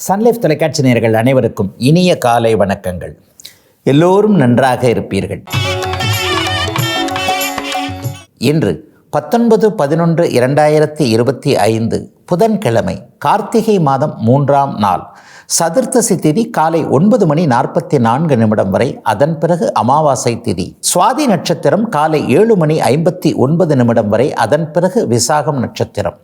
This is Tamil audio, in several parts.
சன்லைஃப் தொலைக்காட்சி நேர்கள் அனைவருக்கும் இனிய காலை வணக்கங்கள். எல்லோரும் நன்றாக இருப்பீர்கள். இன்று பத்தொன்பது பதினொன்று இரண்டாயிரத்தி இருபத்தி ஐந்து புதன்கிழமை கார்த்திகை மாதம் மூன்றாம் நாள். சதுர்த்தசி திதி காலை ஒன்பது மணி நாற்பத்தி நான்கு நிமிடம் வரை. அதன் பிறகு அமாவாசை திதி. சுவாதி நட்சத்திரம் காலை ஏழு மணி ஐம்பத்தி ஒன்பது நிமிடம் வரை. அதன் பிறகு விசாகம் நட்சத்திரம்.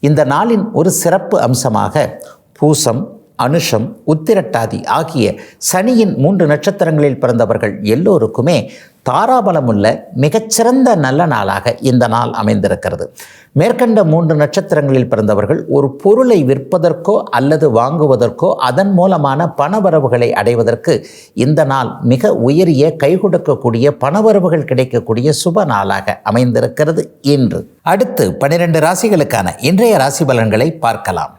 இந்த நாளின் ஒரு சிறப்பு அம்சமாக பூசம் அனுஷம் உத்திரட்டாதி ஆகிய சனியின் மூன்று நட்சத்திரங்களில் பிறந்தவர்கள் எல்லோருக்குமே தாராபலமுள்ள மிகச்சிறந்த நல்ல நாளாக இந்த நாள் அமைந்திருக்கிறது. மேற்கண்ட மூன்று நட்சத்திரங்களில் பிறந்தவர்கள் ஒரு பொருளை விற்பதற்கோ அல்லது வாங்குவதற்கோ அதன் மூலமான பணவரவுகளை அடைவதற்கு இந்த நாள் மிக உயரிய கை கொடுக்கக்கூடிய பணவரவுகள் கிடைக்கக்கூடிய சுப நாளாக அமைந்திருக்கிறது இன்று. அடுத்து பனிரெண்டு ராசிகளுக்கான இன்றைய ராசி பலன்களை பார்க்கலாம்.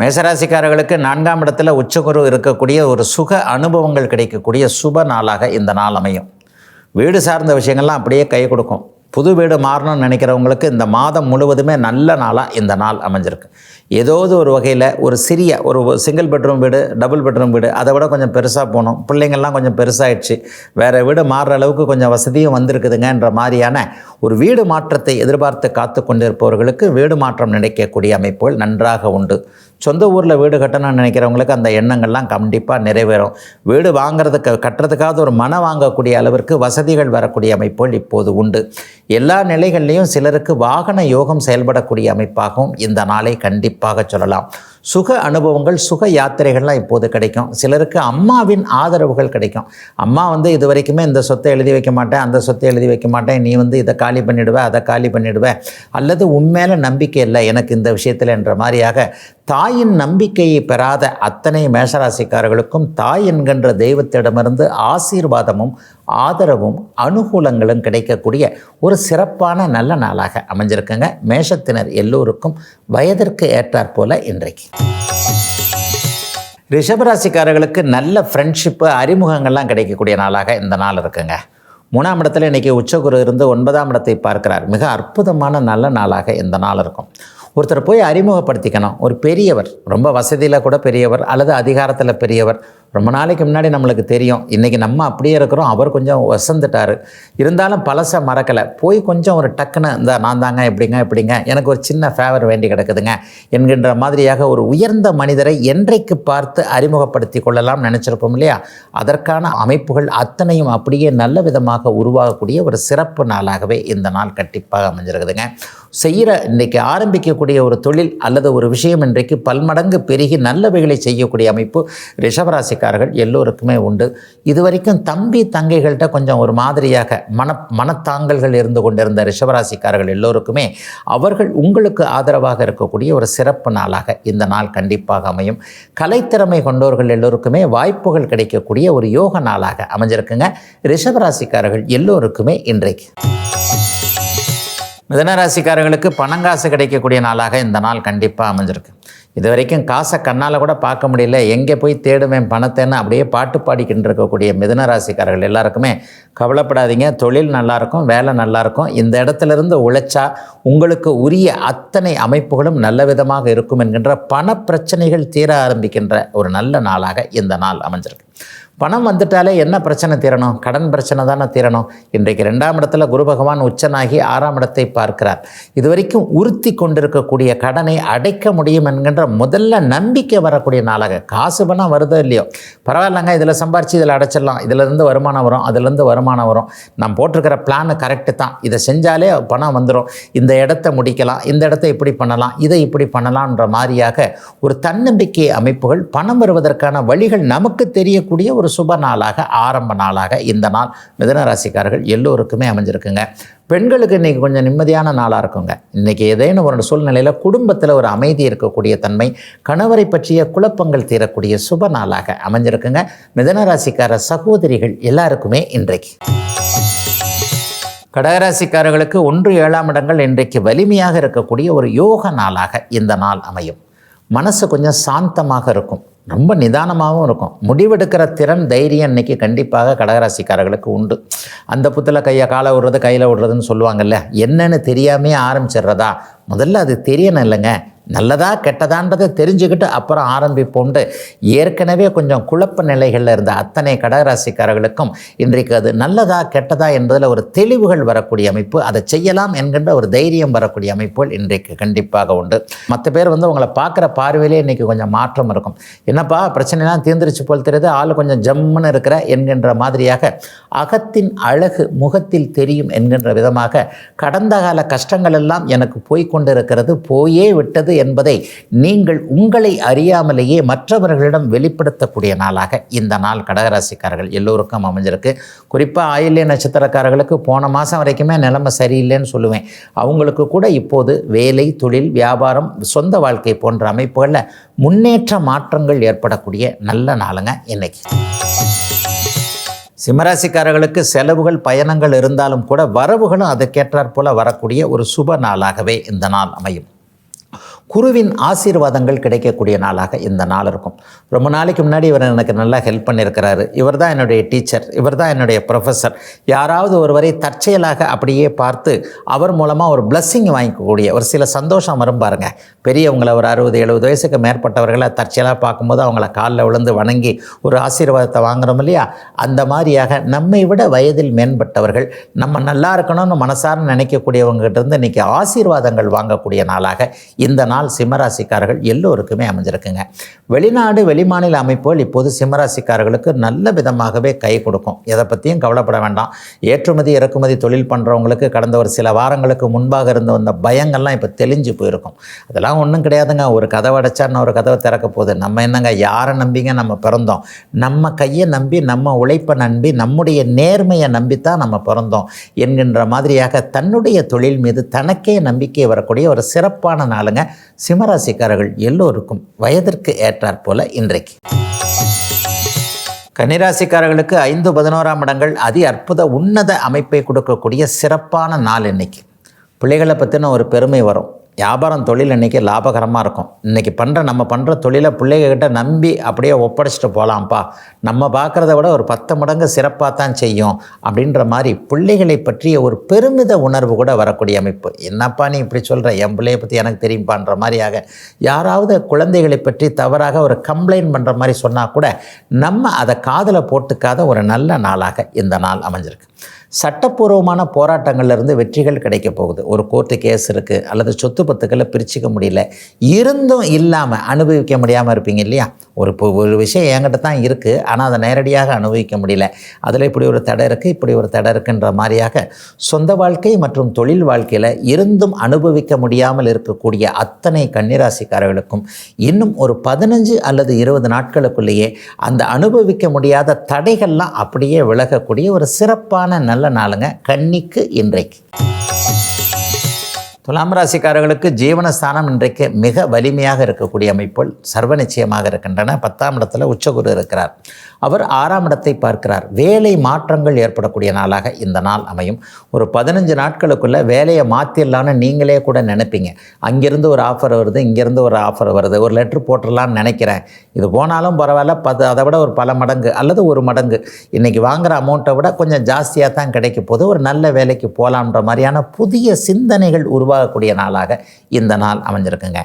மேசராசிக்காரர்களுக்கு நான்காம் இடத்துல உச்சகுரு இருக்கக்கூடிய ஒரு சுக அனுபவங்கள் கிடைக்கக்கூடிய சுப நாளாக இந்த நாள் அமையும். வீடு சார்ந்த விஷயங்கள்லாம் அப்படியே கை கொடுக்கும். புது வீடு மாறணும்னு நினைக்கிறவங்களுக்கு இந்த மாதம் முழுவதுமே நல்ல நாளாக இந்த நாள் அமைஞ்சிருக்கு. ஏதாவது ஒரு வகையில் ஒரு சிறிய ஒரு சிங்கிள் பெட்ரூம் வீடு டபுள் பெட்ரூம் வீடு அதை விட கொஞ்சம் பெருசாக போகணும் பிள்ளைங்கள்லாம் கொஞ்சம் பெருசாகிடுச்சு வேறு வீடு மாறுற அளவுக்கு கொஞ்சம் வசதியும் வந்திருக்குதுங்கன்ற மாதிரியான ஒரு வீடு மாற்றத்தை எதிர்பார்த்து காத்து கொண்டிருப்பவர்களுக்கு வீடு மாற்றம் நினைக்கக்கூடிய அமைப்புகள் நன்றாக உண்டு. சொந்த ஊரில் வீடு கட்டணும்னு நினைக்கிறவங்களுக்கு அந்த எண்ணங்கள்லாம் கண்டிப்பாக நிறைவேறும். வீடு வாங்குறதுக்கு கட்டுறதுக்காவது ஒரு மன வாங்கக்கூடிய அளவிற்கு வசதிகள் வரக்கூடிய அமைப்புகள் இப்போது உண்டு. எல்லா நிலைகள்லையும் சிலருக்கு வாகன யோகம் செயல்படக்கூடிய அமைப்பாகவும் இந்த நாளை கண்டிப்பாக சொல்லலாம். சுக அனுபவங்கள் சுக யாத்திரைகள்லாம் இப்போது கிடைக்கும். சிலருக்கு அம்மாவின் ஆதரவுகள் கிடைக்கும். அம்மா வந்து இது வரைக்குமே இந்த சொத்தை எழுதி வைக்க மாட்டேன் அந்த சொத்தை எழுதி வைக்க மாட்டேன் நீ வந்து இதை காலி பண்ணிடுவ அதை காலி பண்ணிடுவ. அல்லது உண்மையில நம்பிக்கை இல்லை எனக்கு இந்த விஷயத்தில் என்ற மாதிரியாக தாயின் நம்பிக்கையை பெறாத அத்தனை மேஷராசிக்காரர்களுக்கும் தாய் என்கின்ற தெய்வத்திடமிருந்து ஆசீர்வாதமும் ஆதரவும் அனுகூலங்களும் கிடைக்கக்கூடிய ஒரு சிறப்பான நல்ல நாளாக அமைஞ்சிருக்குங்க. மேஷத்தினர் எல்லோருக்கும் வயதிற்கு ஏற்றாற்போல இன்றைக்கு. ரிஷபராசிக்காரர்களுக்கு நல்ல ஃப்ரெண்ட்ஷிப்பு அறிமுகங்கள்லாம் கிடைக்கக்கூடிய நாளாக இந்த நாள் இருக்குங்க. மூணாம் இடத்துல இன்றைக்கி உச்சகுரு இருந்து ஒன்பதாம் இடத்தை பார்க்கிறார். மிக அற்புதமான நல்ல நாளாக இந்த நாள் இருக்கும். ஒருத்தர் போய் அறிமுகப்படுத்திக்கணும். ஒரு பெரியவர் ரொம்ப வசதியில் கூட பெரியவர் அல்லது அதிகாரத்தில் பெரியவர் ரொம்ப நாளைக்கு முன்னாடி நம்மளுக்கு தெரியும். இன்றைக்கி நம்ம அப்படியே இருக்கிறோம். அவர் கொஞ்சம் வசந்துட்டார். இருந்தாலும் பழசை மறக்கலை. போய் கொஞ்சம் ஒரு டக்குன்னு இந்த நான் தாங்க எப்படிங்க எப்படிங்க? எனக்கு ஒரு சின்ன ஃபேவர் வேண்டி கிடக்குதுங்க. என்கின்ற மாதிரியாக ஒரு உயர்ந்த மனிதரை என்றைக்கு பார்த்து அறிமுகப்படுத்தி கொள்ளலாம் நினச்சிருப்போம் இல்லையா? அதற்கான அமைப்புகள் அத்தனையும் அப்படியே நல்ல விதமாக உருவாகக்கூடிய ஒரு சிறப்பு நாளாகவே இந்த நாள் கண்டிப்பாக அமைஞ்சிருக்குதுங்க. செய்கிற இன்றைக்கு ஆரம்பிக்கக்கூடிய ஒரு தொழில் அல்லது ஒரு விஷயம் இன்றைக்கு பல்மடங்கு பெருகி நல்லவைகளை செய்யக்கூடிய அமைப்பு ரிஷபராசிக்காரர்கள் எல்லோருக்குமே உண்டு. இதுவரைக்கும் தம்பி தங்கைகள்கிட்ட கொஞ்சம் ஒரு மாதிரியாக மன மனத்தாங்கல்கள் இருந்து கொண்டிருந்த ரிஷபராசிக்காரர்கள் எல்லோருக்குமே அவர்கள் உங்களுக்கு ஆதரவாக இருக்கக்கூடிய ஒரு சிறப்பு நாளாக இந்த நாள் கண்டிப்பாக அமையும். கலைத்திறமை கொண்டவர்கள் எல்லோருக்குமே வாய்ப்புகள் கிடைக்கக்கூடிய ஒரு யோக நாளாக அமைஞ்சிருக்குங்க. ரிஷபராசிக்காரர்கள் எல்லோருக்குமே இன்றைக்கு. மிதனராசிக்காரர்களுக்கு பணங்காசு கிடைக்கக்கூடிய நாளாக இந்த நாள் கண்டிப்பாக அமைஞ்சிருக்கு. இது வரைக்கும் காசை கண்ணால் கூட பார்க்க முடியல. எங்கே போய் தேடுவேன் பணத்தைன்னு அப்படியே பாட்டு பாடிக்கிட்டு இருக்கக்கூடிய மிதனராசிக்காரர்கள் எல்லாருக்குமே கவலைப்படாதீங்க. தொழில் நல்லாயிருக்கும் வேலை நல்லாயிருக்கும். இந்த இடத்துல இருந்து உழைச்சா உங்களுக்கு உரிய அத்தனை அமைப்புகளும் நல்ல விதமாக இருக்கும் என்கின்ற பண பிரச்சனைகள் தீர ஆரம்பிக்கின்ற ஒரு நல்ல நாளாக இந்த நாள் அமைஞ்சிருக்கு. பணம் வந்துட்டாலே என்ன பிரச்சனை தீரணும்? கடன் பிரச்சனை தானே தீரணும். இன்றைக்கு ரெண்டாம் இடத்துல குரு பகவான் உச்சனாகி ஆறாம் இடத்தை பார்க்கிறார். இது வரைக்கும் உறுத்தி கொண்டிருக்கக்கூடிய கடனை அடைக்க முடியும் என்கின்ற முதல்ல நம்பிக்கை வரக்கூடிய நாளாக. காசு பணம் வருதோ இல்லையோ? பரவாயில்லங்க இதில் சம்பாரித்து இதில் அடைச்சிடலாம். இதிலேருந்து வருமானம் வரும் அதுலேருந்து வருமானம் வரும். நான் போட்டிருக்கிற பிளான் கரெக்டு தான். இதை செஞ்சாலே பணம் வந்துடும் இந்த இடத்த முடிக்கலாம் இந்த இடத்த இப்படி பண்ணலாம் இதை இப்படி பண்ணலான்ற மாதிரியாக ஒரு தன்னம்பிக்கை அமைப்புகள் பணம் வருவதற்கான வழிகள் நமக்கு தெரியக்கூடிய ஒரு சுப நாளாக ஆரம்ப நாளாக இந்த நாள் மிதன ராசிக்காரர்கள் எல்லோருக்குமே அமைஞ்சிருக்குங்க. பெண்களுக்கு இன்றைக்கி கொஞ்சம் நிம்மதியான நாளாக இருக்குங்க. இன்றைக்கி ஏதேனும் ஒரு சூழ்நிலையில் குடும்பத்தில் ஒரு அமைதி இருக்கக்கூடிய தன்மை கணவரை பற்றிய குழப்பங்கள் தீரக்கூடிய சுப நாளாக அமைஞ்சிருக்குங்க. மிதன ராசிக்கார சகோதரிகள் எல்லாருக்குமே இன்றைக்கு. கடகராசிக்காரர்களுக்கு ஒன்று ஏழாம் இடங்கள் இன்றைக்கு வலிமையாக இருக்கக்கூடிய ஒரு யோக நாளாக இந்த நாள் அமையும். மனசு கொஞ்சம் சாந்தமாக இருக்கும். ரொம்ப நிதானமாகவும் இருக்கும். முடிவெடுக்கிற திறன் தைரியம் இன்னைக்கு கண்டிப்பாக கடகராசிக்காரர்களுக்கு உண்டு. அந்த புத்தில் கையை காலை விடுறது கையில் விடுறதுன்னு சொல்லுவாங்கல்ல என்னன்னு தெரியாமே ஆரம்பிச்சிடுறதா? முதல்ல அது தெரியணும் இல்லைங்க. நல்லதா கெட்டதான்றதை தெரிஞ்சுக்கிட்டு அப்புறம் ஆரம்பிப்போண்டு ஏற்கனவே கொஞ்சம் குழப்ப நிலைகளில் இருந்த அத்தனை கடகராசிக்காரர்களுக்கும் இன்றைக்கு அது நல்லதா கெட்டதா என்பதில் ஒரு தெளிவுகள் வரக்கூடிய அமைப்பு அதை செய்யலாம் என்கின்ற ஒரு தைரியம் வரக்கூடிய அமைப்புகள் இன்றைக்கு கண்டிப்பாக உண்டு. மற்ற பேர் வந்து உங்களை பார்க்குற பார்வையிலே இன்றைக்கி கொஞ்சம் மாற்றம் இருக்கும். என்னப்பா பிரச்சனைலாம் தீர்ந்துருச்சு போல் தெரியுது ஆள் கொஞ்சம் ஜம்முன்னு இருக்கிற என்கின்ற மாதிரியாக அகத்தின் அழகு முகத்தில் தெரியும் என்கின்ற விதமாக கடந்த கால கஷ்டங்கள் எல்லாம் எனக்கு போய்கொண்டிருக்கிறது போயே விட்டது என்பதை நீங்கள் உங்களை அறியாமலேயே மற்றவர்களிடம் வெளிப்படுத்தக்கூடிய நாளாக இந்த நாள் கடகராசிக்காரர்கள் எல்லோருக்கும் அமைஞ்சிருக்கு. குறிப்பாக ஆயில்ய நட்சத்திரக்காரர்களுக்கு போன மாதம் வரைக்குமே நிலைமை சரியில்லைன்னு சொல்லுவேன். அவங்களுக்கு கூட இப்போது வேலை தொழில் வியாபாரம் சொந்த வாழ்க்கை போன்ற அமைப்புகளில் முன்னேற்ற மாற்றங்கள் ஏற்படக்கூடிய நல்ல நாளுங்க இன்னைக்கு. சிம்மராசிக்காரர்களுக்கு செலவுகள் பயணங்கள் இருந்தாலும் கூட வரவுகளும் அதற்கேற்றாற் போல வரக்கூடிய ஒரு சுப நாளாகவே இந்த நாள் அமையும். குருவின் ஆசீர்வாதங்கள் கிடைக்கக்கூடிய நாளாக இந்த நாள் இருக்கும். ரொம்ப நாளைக்கு முன்னாடி இவர் எனக்கு நல்லா ஹெல்ப் பண்ணியிருக்கிறாரு. இவர் தான் என்னுடைய டீச்சர் இவர் தான் என்னுடைய ப்ரொஃபஸர் யாராவது ஒருவரை தற்செயலாக அப்படியே பார்த்து அவர் மூலமாக ஒரு பிளஸ்ஸிங் வாங்கிக்கக்கூடிய ஒரு சில சந்தோஷம் வரும் பாருங்கள் பெரியவங்களை ஒரு அறுபது எழுபது வயசுக்கு மேற்பட்டவர்களை தற்செயலாக பார்க்கும்போது அவங்கள காலில் விழுந்து வணங்கி ஒரு ஆசீர்வாதத்தை வாங்குறோம் இல்லையா? அந்த மாதிரியாக நம்மை விட வயதில் மேம்பட்டவர்கள் நம்ம நல்லா இருக்கணும்னு மனசார நினைக்கக்கூடியவங்ககிட்ட இருந்து இன்றைக்கி ஆசீர்வாதங்கள் வாங்கக்கூடிய நாளாக இந்த நாள் நாள் சிம்மராசிக்காரர்கள் எல்லோருக்குமே அமைஞ்சிருக்குங்க. வெளிநாடு வெளிமாநில அமைப்புகள் இப்போது சிம்மராசிக்காரர்களுக்கு நல்ல விதமாகவே கை கொடுக்கும். எதை பற்றியும் கவலைப்பட வேண்டாம். ஏற்றுமதி இறக்குமதி தொழில் பண்ணுறவங்களுக்கு கடந்த ஒரு சில வாரங்களுக்கு முன்பாக இருந்த வந்த பயங்கள்லாம் இப்போ தெளிஞ்சு போயிருக்கும். அதெல்லாம் ஒன்றும் கிடையாதுங்க. ஒரு கதவை அடைச்சா ஒரு கதவை திறக்க போகுது. நம்ம என்னங்க யாரை நம்பிங்க நம்ம பிறந்தோம்? நம்ம கையை நம்பி நம்ம உழைப்பை நம்பி நம்முடைய நேர்மையை நம்பித்தான் நம்ம பிறந்தோம் என்கின்ற மாதிரியாக தன்னுடைய தொழில் மீது தனக்கே நம்பிக்கை வரக்கூடிய ஒரு சிறப்பான நாளுங்க. சிம்மராசிக்காரர்கள் எல்லோருக்கும் வயதிற்கு ஏற்றாற் போல இன்றைக்கு. கன்னிராசிக்காரர்களுக்கு ஐந்து பதினோராம் இடங்கள் அதி அற்புத உன்னத அமைப்பை கொடுக்கக்கூடிய சிறப்பான நாள் இன்னைக்கு. பிள்ளைகளை பற்றின ஒரு பெருமை வரும். வியாபாரம் தொழில் இன்றைக்கி லாபகரமாக இருக்கும். இன்றைக்கி பண்ணுற நம்ம பண்ணுற தொழிலை பிள்ளைகிட்ட நம்பி அப்படியே ஒப்படைச்சிட்டு போகலாம்ப்பா நம்ம பார்க்குறத விட ஒரு பத்து மடங்கு சிறப்பாக தான் செய்யும் அப்படின்ற மாதிரி பிள்ளைகளை பற்றிய ஒரு பெருமித உணர்வு கூட வரக்கூடிய அமைப்பு. என்னப்பா நீ இப்படி சொல்கிற என் பிள்ளையை பற்றி எனக்கு தெரியும்பான்ற மாதிரியாக யாராவது குழந்தைகளை பற்றி தவறாக ஒரு கம்ப்ளைண்ட் பண்ணுற மாதிரி சொன்னால் கூட நம்ம அதை காதில் போட்டுக்காத ஒரு நல்ல நாளாக இந்த நாள் அமைஞ்சிருக்கு. சட்டப்பூர்வமான போராட்டங்கள்லேருந்து வெற்றிகள் கிடைக்க போகுது. ஒரு கோர்ட்டு கேஸ் இருக்குது அல்லது சொத்து பத்துக்களை பிரிச்சுக்க முடியல. இருந்தும் இல்லாமல் அனுபவிக்க முடியாமல் இருப்பீங்க இல்லையா? ஒரு இப்போ ஒரு விஷயம் என்கிட்ட தான் இருக்குது ஆனால் அதை நேரடியாக அனுபவிக்க முடியல. அதில் இப்படி ஒரு தடை இருக்குது இப்படி ஒரு தடை இருக்குன்ற மாதிரியாக சொந்த வாழ்க்கை மற்றும் தொழில் வாழ்க்கையில் இருந்தும் அனுபவிக்க முடியாமல் இருக்கக்கூடிய அத்தனை கன்னிராசிக்காரர்களுக்கும் இன்னும் ஒரு பதினஞ்சு அல்லது இருபது நாட்களுக்குள்ளேயே அந்த அனுபவிக்க முடியாத தடைகள்லாம் அப்படியே விலகக்கூடிய ஒரு சிறப்பான நல்ல நாளுங்க கன்னிக்கு இன்றைக்கு. துலாம் ராசிக்காரர்களுக்கு ஜீவனஸ்தானம் இன்றைக்கு மிக வலிமையாக இருக்கக்கூடிய அமைப்புகள் சர்வ நிச்சயமாக இருக்கின்றன. பத்தாம் இடத்துல உச்சகுரு இருக்கிறார். அவர் ஆறாம் இடத்தை பார்க்கிறார். வேலை மாற்றங்கள் ஏற்படக்கூடிய நாளாக இந்த நாள் அமையும். ஒரு பதினஞ்சு நாட்களுக்குள்ள வேலையை மாற்றிடலான்னு நீங்களே கூட நினைப்பீங்க. அங்கேருந்து ஒரு ஆஃபர் வருது இங்கேருந்து ஒரு ஆஃபர் வருது. ஒரு லெட்ரு போட்டுடலான்னு நினைக்கிறேன். இது போனாலும் பரவாயில்ல. பத்து அதை விட ஒரு பல மடங்கு அல்லது ஒரு மடங்கு. இன்றைக்கி வாங்குகிற அமௌண்ட்டை விட கொஞ்சம் ஜாஸ்தியாக தான் கிடைக்க போது ஒரு நல்ல வேலைக்கு போகலான்ற மாதிரியான புதிய சிந்தனைகள் உருவாகக்கூடிய நாளாக இந்த நாள் அமைஞ்சிருக்குங்க.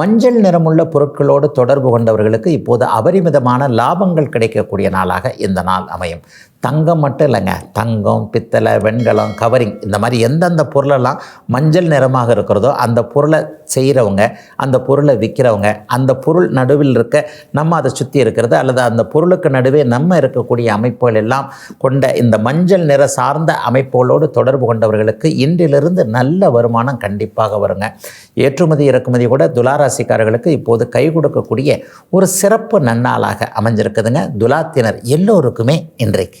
மஞ்சள் நிறமுள்ள பொருட்களோடு தொடர்பு கொண்டவர்களுக்கு இப்போது அபரிமிதமான லாபங்கள் கிடைக்கக்கூடிய நாளாக இந்த நாள் அமையும். தங்கம் மட்டும் இல்லைங்க. தங்கம் பித்தளை வெண்கலம் கவரிங் இந்த மாதிரி எந்தெந்த பொருளெல்லாம் மஞ்சள் நிறமாக இருக்கிறதோ அந்த பொருளை செய்கிறவங்க அந்த பொருளை விற்கிறவங்க அந்த பொருள் நடுவில் இருக்க நம்ம அதை சுற்றி இருக்கிறது அல்லது அந்த பொருளுக்கு நடுவே நம்ம இருக்கக்கூடிய அமைப்புகள் எல்லாம் கொண்ட இந்த மஞ்சள் நிற சார்ந்த அமைப்புகளோடு தொடர்பு கொண்டவர்களுக்கு இன்றிலிருந்து நல்ல வருமானம் கண்டிப்பாக வருங்க. ஏற்றுமதி இறக்குமதி கூட துலாராசிக்காரர்களுக்கு இப்போது கை கொடுக்கக்கூடிய ஒரு சிறப்பு நன்னாளாக அமைஞ்சிருக்குதுங்க. துலாத்தினர் எல்லோருக்குமே இன்றைக்கு.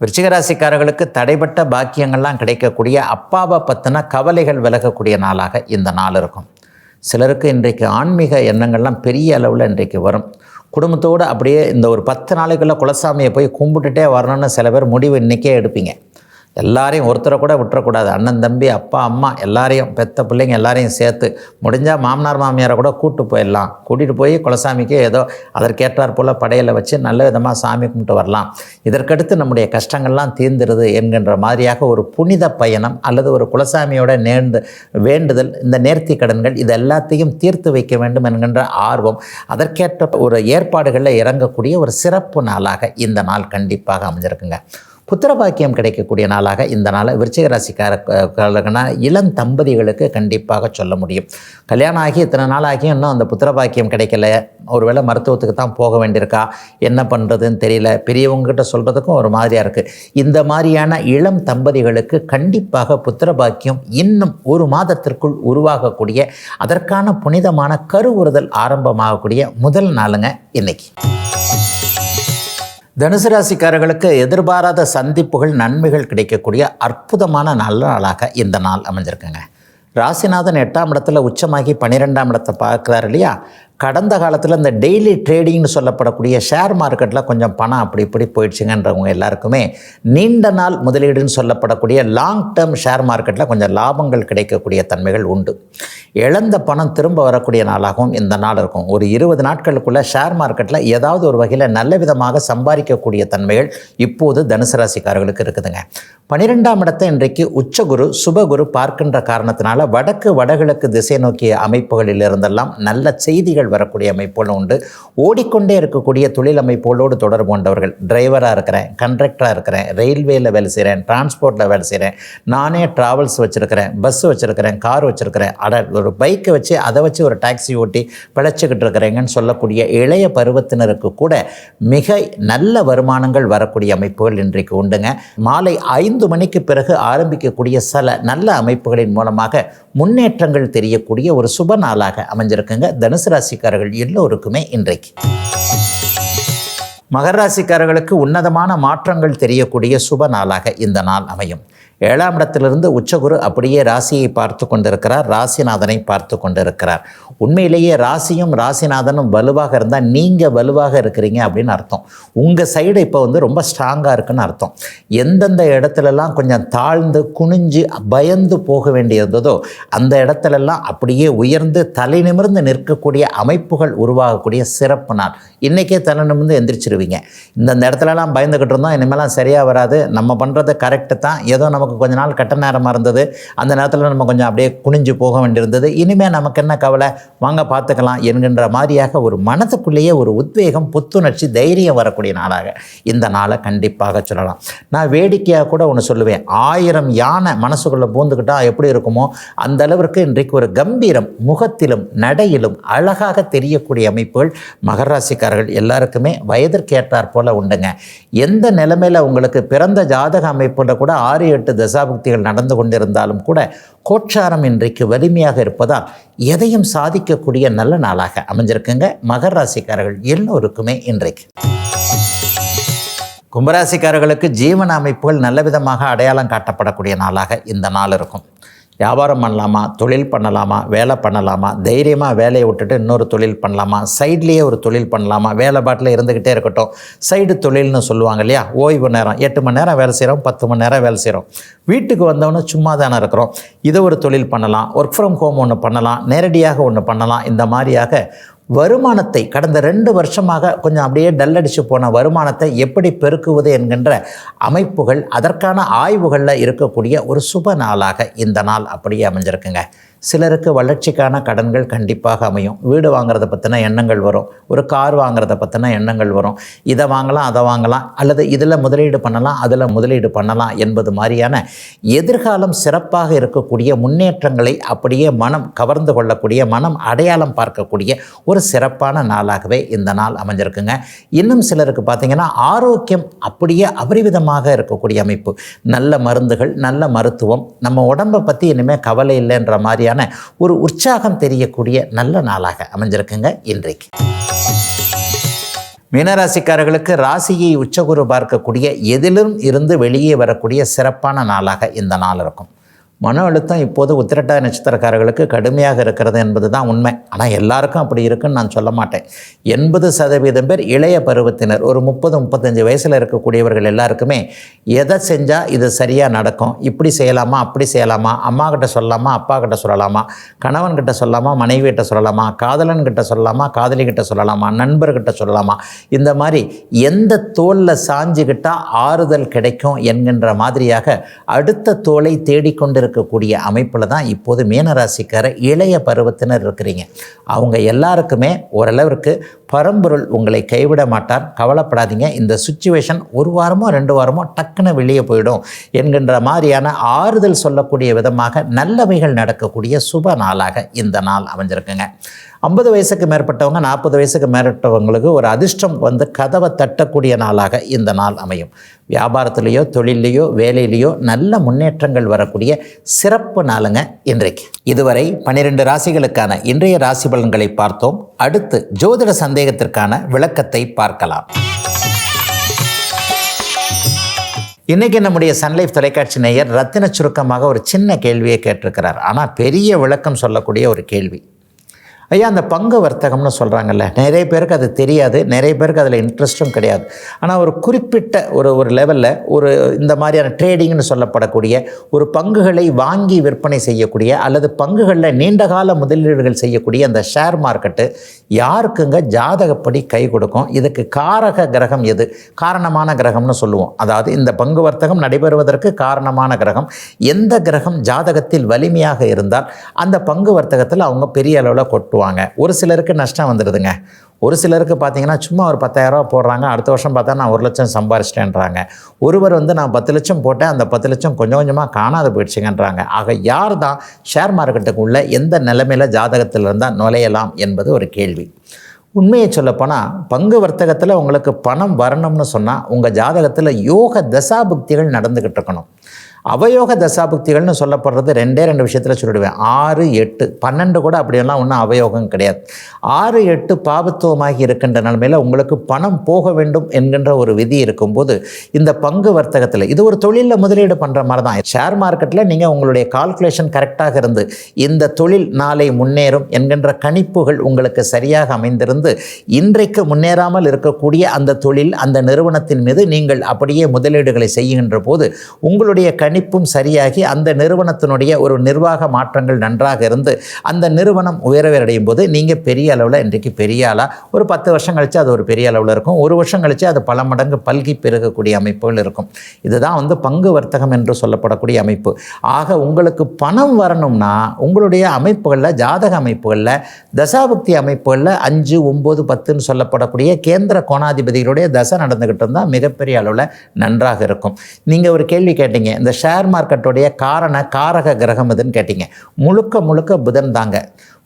விருச்சிகராசிக்காரர்களுக்கு தடைப்பட்ட பாக்கியங்கள்லாம் கிடைக்கக்கூடிய அப்பாவை பற்றின கவலைகள் விலகக்கூடிய நாளாக இந்த நாள் இருக்கும். சிலருக்கு இன்றைக்கு ஆன்மீக எண்ணங்கள்லாம் பெரிய அளவில் இன்றைக்கு வரும். குடும்பத்தோடு அப்படியே இந்த ஒரு பத்து நாளைக்குள்ளே குலசாமியை போய் கும்பிட்டுட்டே வரணும்னு சில பேர் முடிவு இன்றைக்கே எடுப்பீங்க. எல்லாரையும் ஒருத்தரை கூட விட்டுறக்கூடாது. அண்ணன் தம்பி அப்பா அம்மா எல்லாரையும் பெத்த பிள்ளைங்க எல்லாரையும் சேர்த்து முடிஞ்சால் மாமனார் மாமியாரை கூட கூட்டு போயிடலாம். கூட்டிகிட்டு போய் குலசாமிக்கு ஏதோ அதற்கேற்றார் போல் படையலை வச்சு நல்ல விதமாக சாமி கும்பிட்டு வரலாம். இதற்கடுத்து நம்முடைய கஷ்டங்கள்லாம் தீர்ந்துருது என்கின்ற மாதிரியாக ஒரு புனித பயணம் அல்லது ஒரு குலசாமியோட நேர்ந்து வேண்டுதல் இந்த நேர்த்தி கடன்கள் இது எல்லாத்தையும் தீர்த்து வைக்க வேண்டும் என்கின்ற ஆர்வம் அதற்கேற்ற ஒரு ஏற்பாடுகளில் இறங்கக்கூடிய ஒரு சிறப்பு நாளாக இந்த நாள் கண்டிப்பாக அமைஞ்சிருக்குங்க. புத்திரபாக்கியம் கிடைக்கக்கூடிய நாளாக இந்த நாளை விருச்சிக ராசிக்காரர்களான இளம் தம்பதிகளுக்கு கண்டிப்பாக சொல்ல முடியும். கல்யாணம் ஆகி இத்தனை நாள் ஆகி இன்னும் அந்த புத்திரபாக்கியம் கிடைக்கல. ஒருவேளை மருத்துவத்துக்கு தான் போக வேண்டியிருக்கா? என்ன பண்ணுறதுன்னு தெரியல. பெரியவங்ககிட்ட சொல்கிறதுக்கும் ஒரு மாதிரியாக இருக்குது இந்த மாதிரியான இளம் தம்பதிகளுக்கு கண்டிப்பாக புத்திரபாக்கியம் இன்னும் ஒரு மாதத்திற்குள் உருவாகக்கூடிய அதற்கான புனிதமான கருவுறுதல் ஆரம்பமாகக்கூடிய முதல் நாளுங்க இன்னைக்கு. தனுசு ராசிக்காரர்களுக்கு எதிர்பாராத சந்திப்புகள் நன்மைகள் கிடைக்கக்கூடிய அற்புதமான நல்ல நாளாக இந்த நாள் அமைஞ்சிருக்குங்க. ராசிநாதன் எட்டாம் இடத்துல உச்சமாகி பன்னிரெண்டாம் இடத்தை பார்க்குறாரு இல்லையா? கடந்த காலத்தில் இந்த டெய்லி ட்ரேடிங்னு சொல்லப்படக்கூடிய ஷேர் மார்க்கெட்டில் கொஞ்சம் பணம் அப்படி இப்படி போயிடுச்சுங்கன்றவங்க எல்லாருக்குமே நீண்ட நாள் முதலீடுன்னு சொல்லப்படக்கூடிய லாங் டேர்ம் ஷேர் மார்க்கெட்டில் கொஞ்சம் லாபங்கள் கிடைக்கக்கூடிய தன்மைகள் உண்டு. இழந்த பணம் திரும்ப வரக்கூடிய நாளாகவும் இந்த நாள் இருக்கும். ஒரு இருபது நாட்களுக்குள்ளே ஷேர் மார்க்கெட்டில் ஏதாவது ஒரு வகையில் நல்ல விதமாக சம்பாதிக்கக்கூடிய தன்மைகள் இப்போது தனுசு ராசிக்காரர்களுக்கு இருக்குதுங்க. பனிரெண்டாம் இடத்தை இன்றைக்கு உச்சகுரு சுபகுரு பார்க்கின்ற காரணத்தினால வடக்கு வடகிழக்கு திசை நோக்கிய அமைப்புகளில் இருந்தெல்லாம் நல்ல செய்திகள் வரக்கூடிய அமைப்புகளும் உண்டு. ஓடிக்கொண்டே இருக்கக்கூடிய தொழில் அமைப்புகளோடு தொடர்பு கொண்டவர்கள் டிரைவராக இருக்கிறேன் கண்டக்டராக இருக்கிறேன் ரயில்வேயில் வேலை செய்கிறேன் டிரான்ஸ்போர்ட்டில் வேலை செய்கிறேன் நானே ட்ராவல்ஸ் வச்சுருக்கிறேன் பஸ் வச்சுருக்கிறேன் கார் வச்சுருக்கிறேன். அட ஒரு பைக்கை வச்சு அதை வச்சு ஒரு டாக்ஸி ஓட்டி பிழைச்சிக்கிட்டு இருக்கிறேங்கன்னு சொல்லக்கூடிய இளைய பருவத்தினருக்கு கூட மிக நல்ல வருமானங்கள் வரக்கூடிய அமைப்புகள் இன்றைக்கு உண்டுங்க. மாலை ஐந்து மணிக்கு பிறகு ஆரம்பிக்கக்கூடிய சில நல்ல அமைப்புகளின் மூலமாக முன்னேற்றங்கள் தெரியக்கூடிய ஒரு சுப நாளாக அமைஞ்சிருக்குங்க. தனுசு ராசிக்காரர்கள் எல்லோருக்குமே இன்றைக்கு. மகர ராசிக்காரர்களுக்கு உன்னதமான மாற்றங்கள் தெரியக்கூடிய சுப நாளாக இந்த நாள் அமையும். ஏழாம் இடத்திலிருந்து உச்சகுரு அப்படியே ராசியை பார்த்து கொண்டிருக்கிறார். ராசிநாதனை பார்த்து கொண்டிருக்கிறார். உண்மையிலேயே ராசியும் ராசிநாதனும் வலுவாக இருந்தால் நீங்கள் வலுவாக இருக்கிறீங்க அப்படின்னு அர்த்தம். உங்கள் சைடு இப்போ வந்து ரொம்ப ஸ்ட்ராங்காக இருக்குன்னு அர்த்தம். எந்தெந்த இடத்துலலாம் கொஞ்சம் தாழ்ந்து குனிஞ்சு பயந்து போக வேண்டியிருந்ததோ அந்த இடத்துலலாம் அப்படியே உயர்ந்து தலை நிமிர்ந்து நிற்கக்கூடிய அமைப்புகள் உருவாகக்கூடிய சிறப்பு நாள். இன்றைக்கே தலை நிமிர்ந்து எந்திரிச்சிருவீங்க. இந்தந்த இடத்துலலாம் பயந்துக்கிட்டு இருந்தோம் இனிமேலாம் சரியாக வராது. நம்ம பண்ணுறது கரெக்டு தான். ஏதோ நமக்கு கொஞ்ச நாள் கட்ட நேரமாக இருந்தது. அந்த நேரத்தில் நம்ம கொஞ்சம் அப்படியே குனிஞ்சு போக வேண்டியிருந்தது. இனிமேல் நமக்கு என்ன கவலை? வாங்க பார்த்துக்கலாம் என்கின்ற மாதிரியாக ஒரு மனதுக்குள்ளேயே ஒரு உத்வேகம் புத்துணர்ச்சி தைரியம் வரக்கூடிய நாளாக இந்த நாளை கண்டிப்பாக சொல்லலாம். நான் வேடிக்கையாக கூட ஒன்று சொல்லுவேன். ஆயிரம் யானை மனசுக்குள்ளே பூந்துக்கிட்டால் எப்படி இருக்குமோ அந்த அளவிற்கு இன்றைக்கு ஒரு கம்பீரம் முகத்திலும் நடையிலும் அழகாக தெரியக்கூடிய அமைப்புகள் மகராசிக்காரர்கள் எல்லாருக்குமே வயதிற்கேற்றார் போல உண்டுங்க. எந்த நிலைமையில் உங்களுக்கு பிறந்த ஜாதக அமைப்புல கூட ஆறு எட்டு தசாபுக்திகள் நடந்து கொண்டிருந்தாலும் கூட கோட்சாரம் இன்றைக்கு வலிமையாக இருப்பதால் எதையும் சாதிக்கக்கூடிய நல்ல நாளாக அமைஞ்சிருக்குங்க. மகர ராசிக்காரர்கள் எல்லோருக்குமே இன்றைக்கு. கும்பராசிக்காரர்களுக்கு ஜீவன அமைப்புகள் நல்ல விதமாக அடையாளம் காட்டப்படக்கூடிய நாளாக இந்த நாள் இருக்கும். வியாபாரம் பண்ணலாமா? தொழில் பண்ணலாமா? வேலை பண்ணலாமா? தைரியமாக வேலையை விட்டுட்டு இன்னொரு தொழில் பண்ணலாமா? சைட்லேயே ஒரு தொழில் பண்ணலாமா? வேலை பாட்டில் இருந்துக்கிட்டே இருக்கட்டும். சைடு தொழில்னு சொல்லுவாங்க இல்லையா? ஓய்வு நேரம். எட்டு மணி நேரம் வேலை செய்கிறோம் பத்து மணி நேரம் வேலை செய்கிறோம் வீட்டுக்கு வந்தவொன்னே சும்மா தானே இருக்கிறோம். இதை ஒரு தொழில் பண்ணலாம். ஒர்க் ஃப்ரம் ஹோம் ஒன்று பண்ணலாம். நேரடியாக ஒன்று பண்ணலாம். இந்த மாதிரியாக வருமானத்தை கடந்த ரெண்டு வருஷமாக கொஞ்சம் அப்படியே டல்லடிச்சு போன வருமானத்தை எப்படி பெருக்குவது என்கின்ற அமைப்புகள் அதற்கான ஆய்வுகளில் இருக்கக்கூடிய ஒரு சுப நாளாக இந்த நாள் அப்படியே அமைஞ்சிருக்குங்க. சிலருக்கு வளர்ச்சிக்கான கடன்கள் கண்டிப்பாக அமையும். வீடு வாங்குறத பற்றின எண்ணங்கள் வரும். ஒரு கார் வாங்குறத பற்றின எண்ணங்கள் வரும். இதை வாங்கலாம் அதை வாங்கலாம் அல்லது இதில் முதலீடு பண்ணலாம் அதில் முதலீடு பண்ணலாம் என்பது மாதிரியான எதிர்காலம் சிறப்பாக இருக்கக்கூடிய முன்னேற்றங்களை அப்படியே மனம் கவர்ந்து கொள்ளக்கூடிய மனம் அடையாளம் பார்க்கக்கூடிய ஒரு சிறப்பான நாளாகவே இந்த நாள் அமைஞ்சிருக்குங்க. இன்னும் சிலருக்கு பார்த்தீங்கன்னா ஆரோக்கியம் அப்படியே அபரிவிதமாக இருக்கக்கூடிய அமைப்பு. நல்ல மருந்துகள் நல்ல மருத்துவம் நம்ம உடம்பை பற்றி இனிமேல் கவலை இல்லைன்ற மாதிரியான ஒரு உற்சாகம் தெரியக்கூடிய நல்ல நாளாக அமைஞ்சிருக்குங்க இன்றைக்கு. மீனராசிக்காரர்களுக்கு ராசியை உச்சகுரு பார்க்கக்கூடிய எதிலும் இருந்து வெளியே வரக்கூடிய சிறப்பான நாளாக இந்த நாள் இருக்கும். மன அழுத்தம் இப்போது உத்திரட்டாத நட்சத்திரக்காரர்களுக்கு கடுமையாக இருக்கிறது என்பது தான் உண்மை. ஆனால் எல்லாருக்கும் அப்படி இருக்குன்னு நான் சொல்ல மாட்டேன். எண்பது சதவீதம் பேர் இளைய பருவத்தினர். ஒரு முப்பது முப்பத்தஞ்சு வயசில் இருக்கக்கூடியவர்கள் எல்லாருக்குமே எதை செஞ்சால் இது சரியாக நடக்கும்? இப்படி செய்யலாமா? அப்படி செய்யலாமா? அம்மா கிட்ட சொல்லலாமா? அப்பா கிட்ட சொல்லலாமா? கணவன் கிட்ட சொல்லலாமா? மனைவி கிட்ட சொல்லலாமா? காதலன் கிட்ட சொல்லலாமா? காதலி கிட்ட சொல்லலாமா? நண்பர்கிட்ட சொல்லலாமா? இந்த மாதிரி எந்த தோலில் சாஞ்சுக்கிட்டால் ஆறுதல் கிடைக்கும் என்கின்ற மாதிரியாக அடுத்த தோலை இருக்கக்கூடிய அமைப்பில் தான் இப்போது மீனராசிக்கார இளைய பருவத்தினர் இருக்கிறீங்க. அவங்க எல்லாருக்குமே ஓரளவிற்கு பரம்பொருள் உங்களை கைவிட மாட்டார். கவலைப்படாதீங்க. இந்த சுச்சுவேஷன் ஒரு வாரமோ ரெண்டு வாரமோ டக்குன்னு வெளியே போயிடும் என்கின்ற மாதிரியான ஆறுதல் சொல்லக்கூடிய விதமாக நல்லவைகள் நடக்கக்கூடிய சுப நாளாக இந்த நாள் அமைஞ்சிருக்குங்க. ஐம்பது வயசுக்கு மேற்பட்டவங்க நாற்பது வயசுக்கு மேற்பட்டவங்களுக்கு ஒரு அதிர்ஷ்டம் வந்து கதவை தட்டக்கூடிய நாளாக இந்த நாள் அமையும். வியாபாரத்திலேயோ தொழிலையோ வேலையிலேயோ நல்ல முன்னேற்றங்கள் வரக்கூடிய சிறப்பு நாளுங்க இன்றைக்கு. இதுவரை பன்னிரெண்டு ராசிகளுக்கான இன்றைய ராசி பலன்களை பார்த்தோம். அடுத்து ஜோதிட சந்தேகத்திற்கான விளக்கத்தை பார்க்கலாம். இன்றைக்கி நம்முடைய சன்லைஃப் தொலைக்காட்சி நேயர் ரத்தின சுருக்கமாக ஒரு சின்ன கேள்வியை கேட்டிருக்கிறார். ஆனால் பெரிய விளக்கம் சொல்லக்கூடிய ஒரு கேள்வி. ஐயா அந்த பங்கு வர்த்தகம்னு சொல்கிறாங்கல்ல நிறைய பேருக்கு அது தெரியாது நிறைய பேருக்கு அதில் இன்ட்ரெஸ்ட்டும் கிடையாது. ஆனால் ஒரு குறிப்பிட்ட ஒரு ஒரு லெவலில் ஒரு இந்த மாதிரியான ட்ரேடிங்னு சொல்லப்படக்கூடிய ஒரு பங்குகளை வாங்கி விற்பனை செய்யக்கூடிய அல்லது பங்குகளில் நீண்டகால முதலீடுகள் செய்யக்கூடிய அந்த ஷேர் மார்க்கெட்டு யாருக்குங்க ஜாதகப்படி கை கொடுக்கும்? இதுக்கு காரக கிரகம் எது? காரணமான கிரகம்னு சொல்லுவோம். அதாவது இந்த பங்கு வர்த்தகம் நடைபெறுவதற்கு காரணமான கிரகம். எந்த கிரகம் ஜாதகத்தில் வலிமையாக இருந்தால் அந்த பங்கு வர்த்தகத்தில் அவங்க பெரிய அளவில் கொட்டுவாங்க. ஒரு சிலருக்கு நஷ்டம் வந்துடுதுங்க ஒரு சிலருக்கு பார்த்தீங்கன்னா சும்மா ஒரு பத்தாயிரரூபா போடுறாங்க. அடுத்த வருஷம் பார்த்தா நான் ஒரு லட்சம் சம்பாரிச்சிட்டேன்றாங்க. ஒருவர் வந்து நான் பத்து லட்சம் போட்டேன். அந்த பத்து லட்சம் கொஞ்சம் கொஞ்சமாக காணாது போயிடுச்சுங்கன்றாங்க. ஆக யார் தான் ஷேர் மார்க்கெட்டுக்குள்ளே எந்த நிலைமையில் ஜாதகத்தில் இருந்தால் நுழையலாம் என்பது ஒரு கேள்வி. உண்மையை சொல்லப்போனால் பங்கு வர்த்தகத்தில் உங்களுக்கு பணம் வரணும்னு சொன்னால் உங்கள் ஜாதகத்தில் யோக தசாபுக்திகள் நடந்துக்கிட்டு இருக்கணும். அவயோக தசாபக்திகள்னு சொல்லப்படுறது ரெண்டே ரெண்டு விஷயத்தில் சொல்லிடுவேன். ஆறு எட்டு பன்னெண்டு கூட அப்படியெல்லாம் ஒன்றும் அவயோகம் கிடையாது. ஆறு எட்டு பாபத்துவமாகி இருக்கின்ற நிலைமையில் உங்களுக்கு பணம் போக வேண்டும் என்கின்ற ஒரு விதி இருக்கும்போது இந்த பங்கு வர்த்தகத்தில் இது ஒரு தொழிலில் முதலீடு பண்ணுற மாதிரி தான் ஷேர் மார்க்கெட்டில் நீங்கள் உங்களுடைய கால்குலேஷன் கரெக்டாக இருந்து இந்த தொழில் நாளை முன்னேறும் என்கின்ற கணிப்புகள் உங்களுக்கு சரியாக அமைந்திருந்து இன்றைக்கு முன்னேறாமல் இருக்கக்கூடிய அந்த தொழில் அந்த நிறுவனத்தின் மீது நீங்கள் அப்படியே முதலீடுகளை செய்கின்ற போது உங்களுடைய கணிப்பும் சரியாகி அந்த நிறுவனத்தினுடைய ஒரு நிர்வாக மாற்றங்கள் நன்றாக இருந்து அந்த நிறுவனம் உயரவேறடையும் போது நீங்கள் பெரிய அளவில் இன்றைக்கு பெரிய ஆளாக ஒரு பத்து வருஷம் கழித்து அது ஒரு பெரிய அளவில் இருக்கும். ஒரு வருஷம் கழித்து அது பல மடங்கு பல்கி பெருகக்கூடிய அமைப்புகள் இருக்கும். இதுதான் வந்து பங்கு வர்த்தகம் என்று சொல்லப்படக்கூடிய அமைப்பு. ஆக உங்களுக்கு பணம் வரணும்னா உங்களுடைய அமைப்புகளில் ஜாதக அமைப்புகளில் தசாபக்தி அமைப்புகளில் அஞ்சு ஒம்பது பத்துன்னு சொல்லப்படக்கூடிய கேந்திர கோணாதிபதிகளுடைய தசை நடந்துக்கிட்டு இருந்தால் மிகப்பெரிய அளவில் நன்றாக இருக்கும். நீங்கள் ஒரு கேள்வி கேட்டீங்க இந்த ஷேர் மார்க்கெட்டுடைய காரண காரக கிரகம் எதுன்னு கேட்டீங்க. முழுக்க முழுக்க புதன் தாங்க.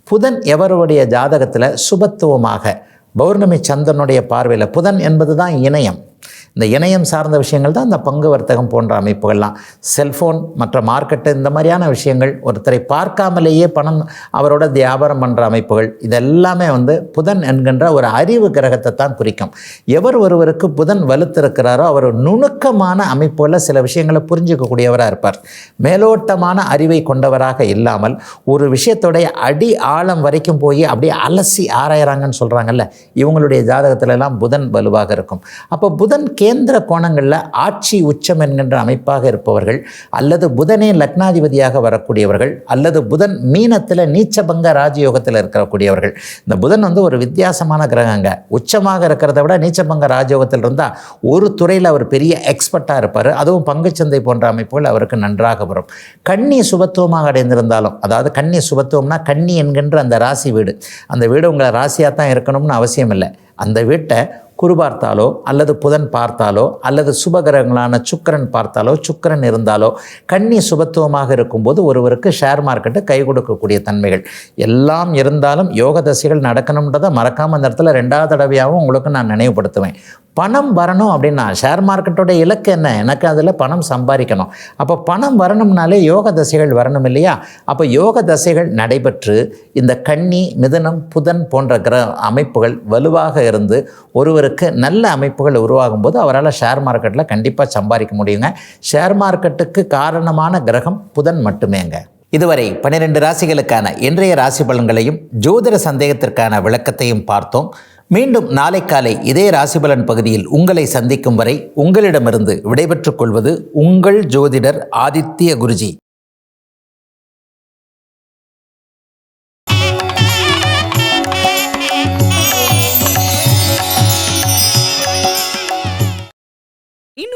புதன் எவருடைய ஜாதகத்தில் சுபத்துவமாக பௌர்ணமி சந்திரனுடைய பார்வையில் புதன் என்பது தான் இணையம். இந்த இணையம் சார்ந்த விஷயங்கள் தான் இந்த பங்கு வர்த்தகம் போன்ற அமைப்புகள்லாம். செல்ஃபோன் மற்ற மார்க்கெட்டு இந்த மாதிரியான விஷயங்கள் ஒருத்தரை பார்க்காமலேயே பணம் அவரோட வியாபாரம் பண்ணுற அமைப்புகள் இதெல்லாமே வந்து புதன் என்கின்ற ஒரு அறிவு கிரகத்தை தான் குறிக்கும். எவர் ஒருவருக்கு புதன் வலுத்திருக்கிறாரோ அவர் நுணுக்கமான அமைப்புகளில் சில விஷயங்களை புரிஞ்சுக்கக்கூடியவராக இருப்பார். மேலோட்டமான அறிவை கொண்டவராக இல்லாமல் ஒரு விஷயத்துடைய அடி ஆழம் வரைக்கும் போய் அப்படியே அலசி ஆராயிறாங்கன்னு சொல்கிறாங்கல்ல இவங்களுடைய ஜாதகத்திலலாம் புதன் வலுவாக இருக்கும். அப்போ புதன் கேந்திர கோணங்களில் ஆட்சி உச்சம் என்கின்ற அமைப்பாக இருப்பவர்கள் அல்லது புதனே லக்னாதிபதியாக வரக்கூடியவர்கள் அல்லது புதன் மீனத்தில் நீச்சபங்க ராஜயோகத்தில் இருக்கக்கூடியவர்கள். இந்த புதன் வந்து ஒரு வித்தியாசமான கிரகங்க. உச்சமாக இருக்கிறத விட நீச்சபங்க ராஜயோகத்தில் இருந்தால் ஒரு துறையில் அவர் பெரிய எக்ஸ்பர்ட்டாக இருப்பார். அதுவும் பங்குச்சந்தை போன்ற அமைப்புகள் அவருக்கு நன்றாக வரும். கன்னி சுபத்துவமாக அடைந்திருந்தாலும் அதாவது கன்னி சுபத்துவம்னா கன்னி என்கின்ற அந்த ராசி வீடு. அந்த வீடு உங்களை ராசியாக தான் இருக்கணும்னு அவசியம் இல்லை அந்த வீட்டை குரு பார்த்தாலோ அல்லது புதன் பார்த்தாலோ அல்லது சுபகிரகங்களான சுக்கரன் பார்த்தாலோ சுக்கரன் இருந்தாலோ கன்னி சுபத்துவமாக இருக்கும்போது ஒருவருக்கு ஷேர் மார்க்கெட்டு கை கொடுக்கக்கூடிய தன்மைகள். எல்லாம் இருந்தாலும் யோக தசைகள் நடக்கணுன்றதை மறக்காமல் அந்த இடத்துல ரெண்டாவது தடவையாகவும் உங்களுக்கு நான் நினைவுபடுத்துவேன். பணம் வரணும் அப்படின்னா ஷேர் மார்க்கெட்டோட இலக்கு என்ன? எனக்கு அதில் பணம் சம்பாதிக்கணும். அப்போ பணம் வரணும்னாலே யோக தசைகள் வரணும் இல்லையா? அப்போ யோக தசைகள் நடைபெற்று இந்த கன்னி மிதனம் புதன் போன்ற கிர அமைப்புகள் வலுவாக இருந்து ஒருவருக்கு நல்ல அமைப்புகள் உருவாகும் போது அவரால் ஷேர் மார்க்கெட்டில் கண்டிப்பாக சம்பாதிக்க முடியுங்க. ஷேர் மார்க்கெட்டுக்கு காரணமான கிரகம் புதன் மட்டுமேங்க. இதுவரை பன்னிரெண்டு ராசிகளுக்கான இன்றைய ராசி பலன்களையும் ஜோதிட சந்தேகத்திற்கான விளக்கத்தையும் பார்த்தோம். மீண்டும் நாளை காலை இதே ராசிபலன் பகுதியில் உங்களை சந்திக்கும் வரை உங்களிடமிருந்து விடைபெற்றுக் கொள்வது உங்கள் ஜோதிடர் ஆதித்ய குருஜி.